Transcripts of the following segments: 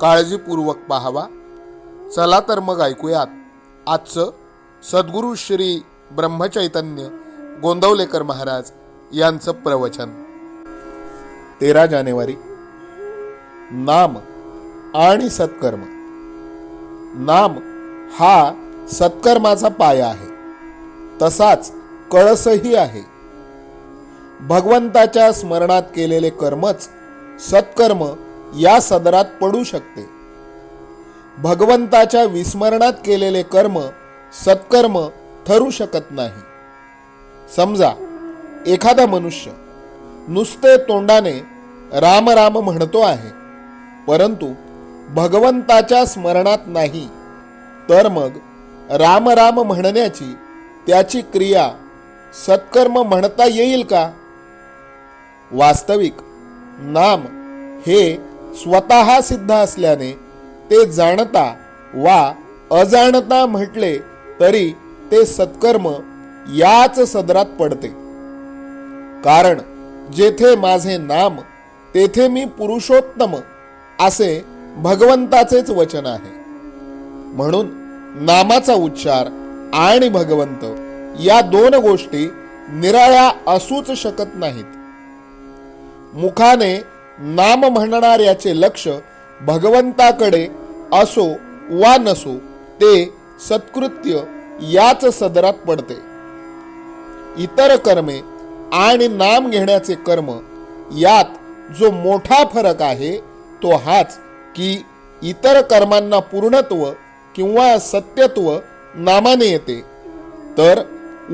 काळजीपूर्वक पाहावा. चला तर मग ऐकूयात. आजचं सद्गुरू श्री ब्रह्मचैतन्य गोंदवलेकर महाराज यांचं प्रवचन. तेरा जानेवारी. नाम आणि सत्कर्म. नाम हा सत्कर्माचा पाया आहे. तसाच कळसही आहे. भगवंताच्या स्मरणात केलेले कर्मच सत्कर्म या सदरात पडू शकते. भगवंताच्या विस्मरणात केलेले कर्म सत्कर्म ठरू शकत नाही. समजा एखादा मनुष्य नुसते तोंडाने राम राम म्हणतो आहे परंतु भगवंताच्या स्मरणात नाही तर मग राम राम म्हणण्याची त्याची क्रिया सत्कर्म म्हणता येईल का? वास्तविक नाम हे स्वतः सिद्ध असल्याने ते जाणता वा अजाणता म्हटले तरी ते सत्कर्म याच सदरात पडते. कारण जेथे माझे नाम तेथे मी पुरुषोत्तम असे भगवंताचेच वचन आहे. म्हणून नामाचा उच्चार आणि भगवंत या दोन गोष्टी निराळ्या असूच शकत नाहीत. मुखाने नाम म्हणणाऱ्याचे लक्ष भगवंताकडे असो वा नसो ते सत्कृत्य याच सदरात पडते. इतर कर्मे आणि नाम घेण्याचे कर्म यात जो मोठा फरक आहे तो हाच की इतर कर्मांना पूर्णत्व किंवा सत्यत्व नामाने येते. तर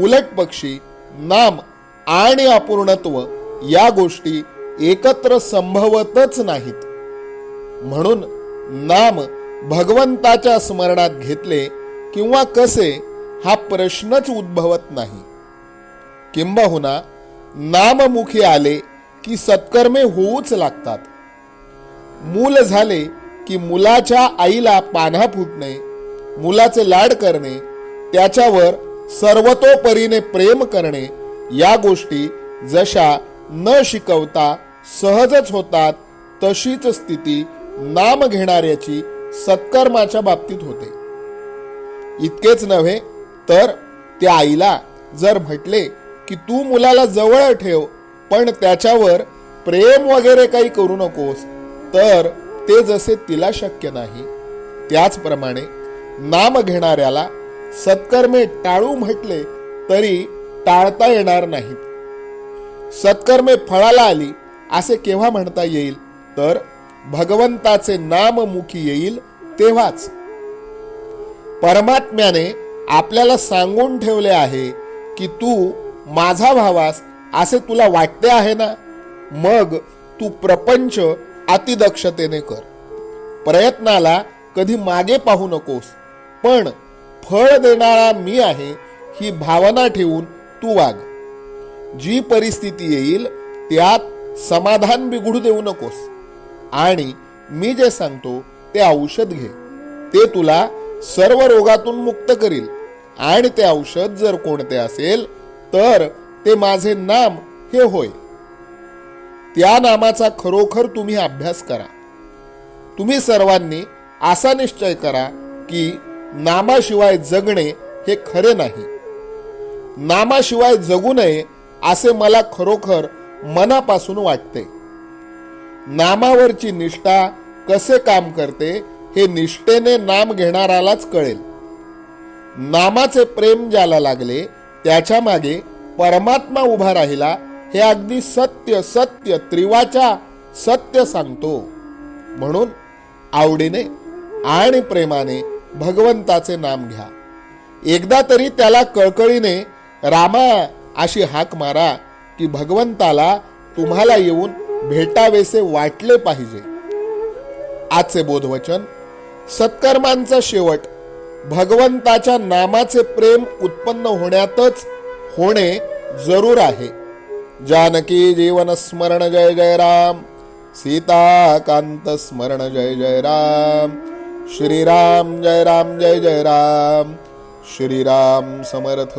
उलट पक्षी नाम आणि अपूर्णत्व या गोष्टी एकत्र संभवतच नाहीत. म्हणून नाम भगवंताच्या स्मरणात घेतले किंवा कसे हा प्रश्नच उद्भवत नाही. किंबहुना नाममुखी आले की सत्कर्मे होऊच लागतात. मूल झाले की मुलाच्या आईला पान्हा फुटणे मुलाचे लाड करणे त्याच्यावर सर्वतोपरीने प्रेम करणे या गोष्टी जशा न शिकवता सहजच होतात तशीच स्थिती नाम घेणाऱ्याची सत्कर्माच्या बाबतीत होते. इतकेच नव्हे तर त्या आईला जर म्हटले की तू मुलाला जवळ ठेव पण त्याच्यावर प्रेम वगैरे काही करू नकोस तर ते जसे तिला शक्य नाही. त्याचप्रमाणे नाम घेणाऱ्याला सत्कर्मे टाळू म्हटले तरी टाळता येणार नाहीत. सत्कर्मे फळाला आली असे केव्हा म्हणता येईल? तर भगवंताचे नाम मुखी येईल तेव्हाच. परमात्म्याने आपल्याला सांगून ठेवले आहे की तू माझा भावास असे तुला वाटते आहे ना? मग तू प्रपंच अतिदक्षतेने कर. प्रयत्नाला कधी मागे पाहू नकोस पण फळ देणारा मी आहे ही भावना ठेवून तू वाग. जी परिस्थिती येईल त्यात समाधान बिघडू देऊ नकोस. आणि मी जे सांगतो ते औषध घे. ते तुला सर्व रोगातून मुक्त करील. आणि ते औषध जर कोणते असेल तर ते माझे नाम हे होय. त्या नामाचा खरोखर तुम्ही अभ्यास करा. तुम्ही सर्वांनी असा निश्चय करा की नामाशिवाय जगणे हे खरे नाही. नामाशिवाय जगू नये असे मला खरोखर मनापासून वाटते. नामावरची निष्ठा कसे काम करते हे निष्ठेने नाम घेणारालाच कळेल. नामाचे प्रेम ज्याला लागले त्याच्यामागे परमात्मा उभा राहिला हे अगदी सत्य सत्य त्रिवाचा सत्य सांगतो. म्हणून आवडीने आणि प्रेमाने भगवंताचे नाम घ्या. एकदा तरी त्याला कळकळीने रामा अशी हाक मारा की भगवंताला तुम्हाला येऊन भेटावेसे वाटले पाहिजे. आजचे बोधवचन सत्कर्मांचा शेवट भगवंताच्या नामाचे प्रेम उत्पन्न होण्यातच होणे जरूर आहे. जानकी जीवन स्मरण जय जय राम सीताकांत स्मरण जय जय राम श्रीराम जय राम जय जय राम श्रीराम समर्थ.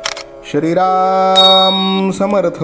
श्रीराम समर्थ।